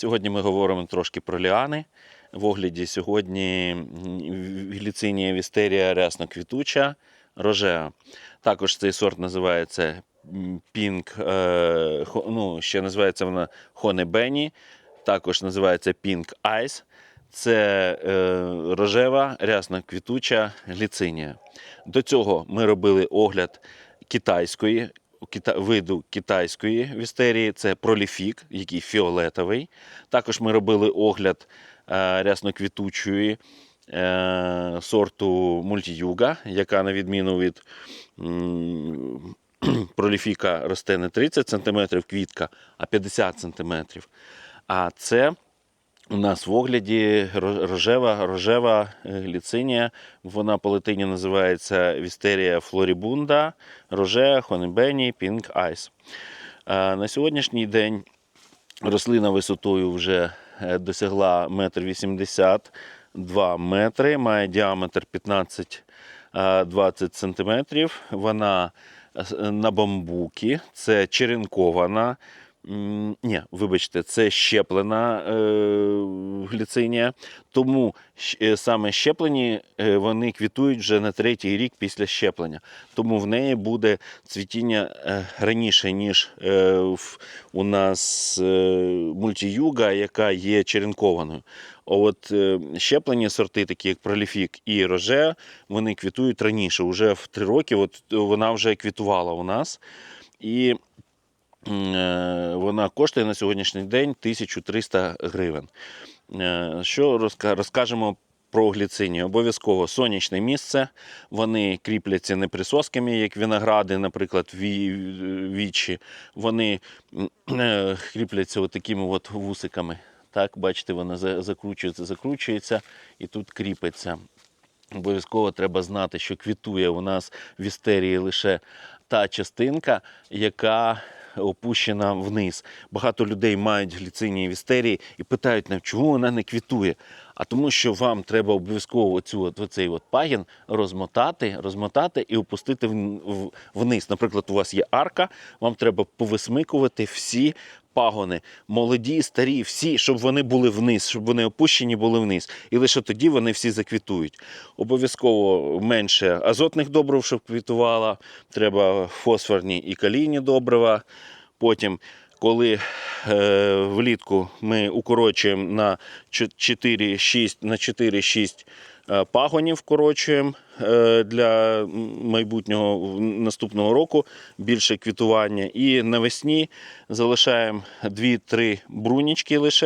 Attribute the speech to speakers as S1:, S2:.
S1: Сьогодні ми говоримо трошки про ліани. В огляді сьогодні гліцинія вістерія рясно квітуча рожеа. Також цей сорт називається пінк, е, ну, ще називається вона Хонебені, також називається Pink Ice. Це е, рожева рясно квітуча гліцинія. До цього ми робили огляд китайської кита- виду китайської вістерії, це проліфік, який фіолетовий. Також ми робили огляд е, рясноквітучої е, сорту мультіюга, яка, на відміну від проліфіка, росте не 30 см квітка, а 50 см. А це у нас в огляді рожева, рожева е, гліцинія. Вона по латині називається Вістерія флорібунда, рожеа, хонебені, пінк айс. Е, На сьогоднішній день рослина висотою вже е, досягла 1,82 метри, має діаметр 15-20 сантиметрів. Вона на бамбукі, це черенкована. Ні, вибачте, це щеплена е, гліцинія. Тому е, саме щеплені е, вони квітують вже на третій рік після щеплення. Тому в неї буде цвітіння е, раніше, ніж е, у нас е, мультіюга, яка є черенкованою. А От е, щеплені сорти, такі як проліфік і роже, вони квітують раніше. Уже в три роки от, вона вже квітувала у нас. І вона коштує на сьогоднішній день 1300 гривень. Е, Що розкажемо про гліцинію? Обов'язково сонячне місце. Вони кріпляться не присосками, як виногради, наприклад, ві- вічі. Вони е, кріпляться от такими от вусиками. Так, бачите, вона за- закручується, закручується і тут кріпиться. Обов'язково треба знати, що квітує у нас в істерії лише та частинка, яка опущена вниз. Багато людей мають гліцинії в істерії і питають, «Ну, чому вона не квітує. А тому, що вам треба обов'язково оцю, оцей от пагін розмотати, розмотати і опустити вниз. Наприклад, у вас є арка, вам треба повисмикувати всі пагони, молоді, старі, всі, щоб вони були вниз, щоб вони опущені були вниз. І лише тоді вони всі заквітують. Обов'язково менше азотних добрив, щоб квітувала. Треба фосфорні і калійні добрива. Потім, коли е, влітку ми укорочуємо на 4-6 на 4-6 е, пагонів, вкорочуємо е, для майбутнього наступного року більше квітування. І навесні залишаємо 2-3 брунічки лише.